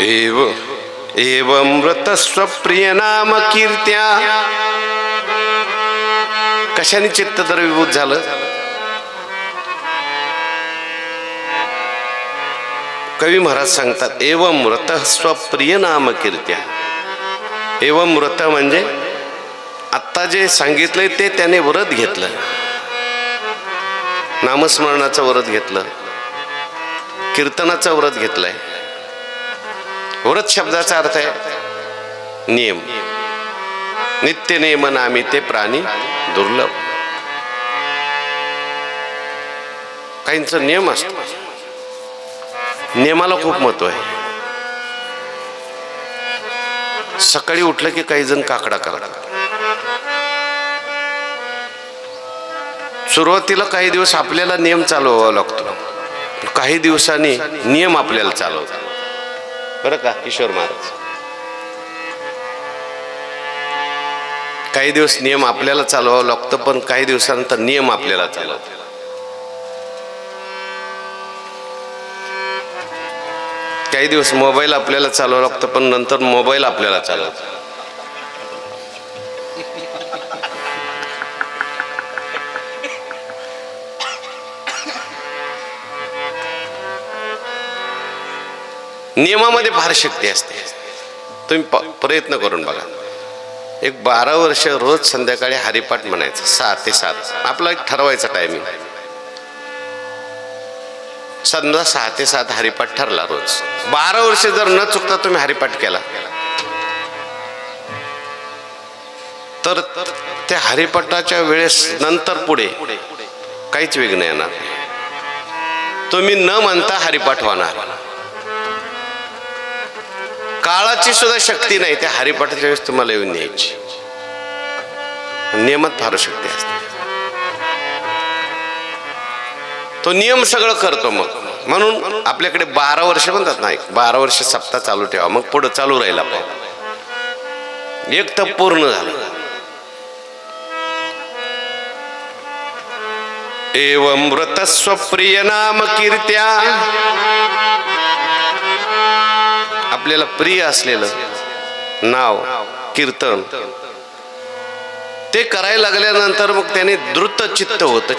एव एवं व्रतस्वप्रिय नाम कीर्त्या कशाने चित्त तर विभूत झालं? कवी महाराज सांगतात एवं व्रत स्वप्रिय नाम कीर्त्या एवं व्रत म्हणजे आत्ता जे सांगितलंय ते त्याने व्रत घेतलं. नामस्मरणाचं व्रत घेतलं. कीर्तनाचं व्रत घेतलंय. व्रत शब्दाचा अर्थ आहे नियम नित्य नियम नामी ते प्राणी दुर्लभ. काहींचा नियम असतो. नियमाला खूप महत्त्व आहे. सकाळी उठलं की काही जण काकडा करतात. सुरुवातीला काही दिवस आपल्याला नियम चालवावा लागतो. काही दिवसांनी नियम आपल्याला चालवतात. बरं का किशोर महाराज? काही दिवस नियम आपल्याला चालवावं लागतं पण काही दिवसानंतर नियम आपल्याला चालवतो काही दिवस मोबाईल आपल्याला चालवावं लागतं पण नंतर मोबाईल आपल्याला चालवतो नियमामध्ये फार शक्ती असते. तुम्ही प- प्रयत्न करून बघा. एक बारा वर्ष रोज संध्याकाळी हरिपाठ म्हणायचं सहा ते सात. आपला एक ठरवायचा टायमिंग समजा सहा ते सात हरिपाठ ठरला रोज. बारा वर्ष जर न चुकता तुम्ही हरिपाठ केला तर त्या हरिपाठाच्या वेळेस नंतर पुढे काहीच विघ्न येणार. नाही. तुम्ही न म्हणता हरिपाठ होणार. काळाची सुद्धा शक्ती नाही. त्या हरिपाठाच्या वेळेस तुम्हाला येऊन न्यायची. नियमात फार शक्ती असते. तो नियम सगळं करतो मग. म्हणून आपल्याकडे बारा वर्ष म्हणतात नाही बारा वर्ष सप्ताह चालू ठेवा मग पुढं चालू राहील आपण एक तर पूर्ण झालं. एवं व्रत स्वप्रिय नाम कीर्त्या. आपल्याला प्रिय असलेलं नाव कीर्तन. ते करायला लागल्यानंतर मग त्याने द्रुत चित्त होतं.